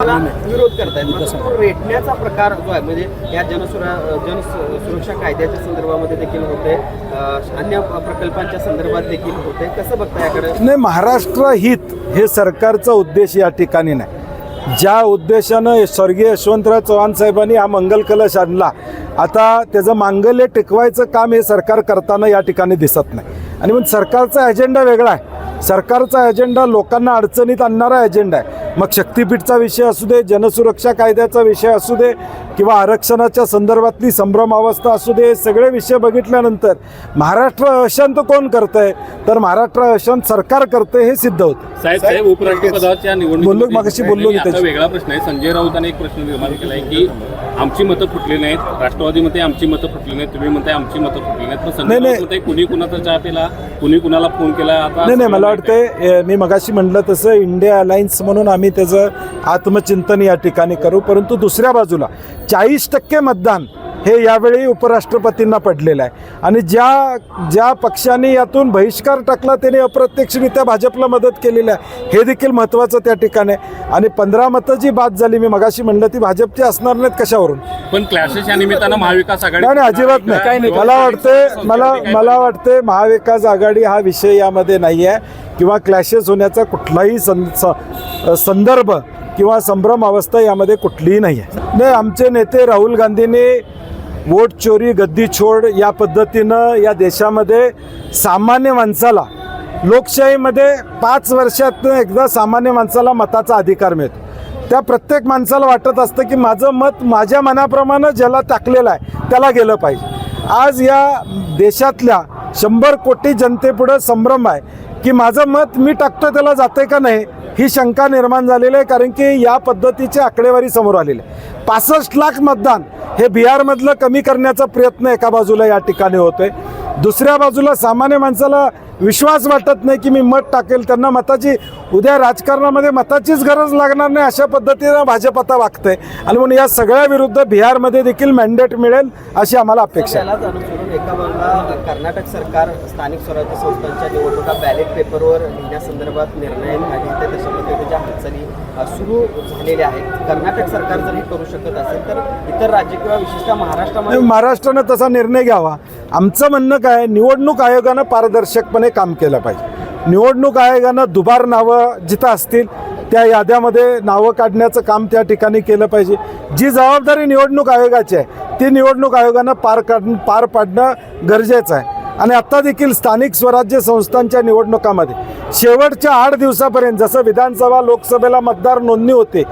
विरोध करतायत. रेटण्याचा प्रकार जो आहे म्हणजे या जनसुरा जनसुरक्षा कायद्याच्या संदर्भामध्ये देखील होते अन्य प्रकल्पांच्या संदर्भात देखील होते. कसं बघता याकडे? नाही महाराष्ट्र हित हे सरकारचा उद्देश या ठिकाणी नाही. ज्या उद्देशानं स्वर्गीय यशवंतराव चव्हाण साहेबांनी हा मंगल कलश आणला आता त्याचं मांगल्य टिकवायचं काम हे सरकार करताना या ठिकाणी दिसत नाही. आणि मग सरकारचा अजेंडा वेगळा आहे. सरकारचा अजेंडा लोकांना अडचणीत आणणारा अजेंडा आहे. मग शक्तीपीठचा विषय असू दे जनसुरक्षा कायद्याचा विषय असू दे किंवा आरक्षणाच्या संदर्भातली संभ्रम अवस्था असू दे सगळे विषय बघितल्यानंतर महाराष्ट्र अशांत कोण करतंय? तर महाराष्ट्र अशांत सरकार करतंय हे सिद्ध होतं. साहेब साहेब उपराष्ट्रपदाच्या बोललो, निवडणुकीमध्ये मगाशी बोललो मी आता त्याची. वेगळा प्रश्न आहे. संजय राऊतांनी एक प्रश्न निर्माण केला आहे की आमची मतं फुटली नाहीत. राष्ट्रवादी म्हणते आमची मतं फुटली नाहीत. तुम्ही म्हणताय आमची मतं फुटली नाहीत. पण नाही, नाही. कुणी कुणाचा चहा पिला? कुणी कुणाला फोन केला? आता नाही नाही मला वाटतंय मी मगाशी म्हटलं तसं इंडिया अलायन्स म्हणून आम्ही त्याचं आत्मचिंतन या ठिकाणी करू. परंतु दुसऱ्या बाजूला चाळीस टक्के मतदान हे यावेळी उपराष्ट्रपतींना पडलेलं आहे. आणि ज्या ज्या पक्षाने यातून बहिष्कार टाकला त्याने अप्रत्यक्षरित्या भाजपला मदत केलेली आहे. हे देखील महत्त्वाचं त्या ठिकाणी आणि पंधरा मतं जी बाद झाली मी मगाशी म्हणलं ती भाजपची असणार नाहीत कशावरून? पण क्लॅशेस या निमित्तानं महाविकास आघाडी नाही नाही अजिबात नाही. मला वाटते मला मला वाटते महाविकास आघाडी हा विषय यामध्ये नाही आहे किंवा क्लॅशेस होण्याचा कुठलाही स- संदर्भ किंवा संभ्रम अवस्था यामध्ये कुठलीही नाही आहे. नाही आमचे नेते राहुल गांधींनी वोट चोरी गद्दी छोड या पद्धतीनं या देशामध्ये सामान्य माणसाला लोकशाहीमध्ये पाच वर्षातनं एकदा सामान्य माणसाला मताचा अधिकार मिळतो. त्या प्रत्येक माणसाला वाटत असतं की माझं मत माझ्या मनाप्रमाणे ज्याला टाकलेलं आहे त्याला गेलं पाहिजे. आज या देशातल्या शंभर कोटी जनतेपुढं संभ्रम आहे. की माझं मत मी टाकतो त्याला जाते का नाही ही शंका निर्माण झालेली आहे कारण की या पद्धतीची आकडेवारी समोर आलेली आहे. पासष्ट लाख मतदान हे बिहारमधलं कमी करण्याचा प्रयत्न एका बाजूला या ठिकाणी होतोय. दुसऱ्या बाजूला सामान्य माणसाला विश्वास वाटत नाही की मी मत टाकेल. त्यांना मताची उद्या राजकारणामध्ये मताचीच गरज लागणार नाही अशा पद्धतीनं भाजप आता वागतंय. आणि म्हणून या सगळ्या विरुद्ध बिहारमध्ये देखील मॅन्डेट मिळेल अशी आम्हाला अपेक्षा आहे. कर्नाटक सरकार स्थानिक स्वराज्य संस्थांच्या निवडणुका बॅलेट पेपरवर निर्णय घेते पद्धतीच्या हालचाली सुरू झालेल्या आहेत. कर्नाटक सरकार जर हे करू शकत असेल तर इतर राज्य किंवा विशेषतः महाराष्ट्रामध्ये महाराष्ट्रानं तसा निर्णय घ्यावा. आमचं म्हणणं काय निवडणूक आयोगानं पारदर्शकपणे काम केलं पाहिजे. निवडणूक आयोगानं दुबार नावं जिथं असतील त्या याद्यामध्ये नावं काढण्याचं काम त्या ठिकाणी केलं पाहिजे. जी जबाबदारी निवडणूक आयोगाची आहे ती निवडणूक आयोगानं पार काढ पार पाडणं गरजेचं आहे. आणि आत्ता देखील स्थानिक स्वराज्य संस्थांच्या निवडणुकामध्ये शेवटच्या आठ दिवसापर्यंत जसं विधानसभा लोकसभेला मतदार नोंदणी होते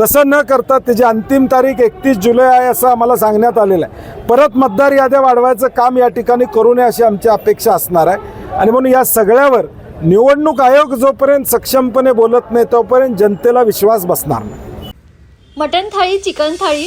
तसं न करता त्याची अंतिम तारीख एकतीस जुलै आहे असं आम्हाला सांगण्यात आलेलं आहे. परत मतदार याद्या वाढवायचं काम या ठिकाणी करू नये अशी आमची अपेक्षा असणार आहे. आणि म्हणून या सगळ्यावर निवडणूक आयोग जोपर्यंत सक्षमपणे बोलत नाही तोपर्यंत जनतेला विश्वास बसणार नाही. मटन थाळी चिकन थाळी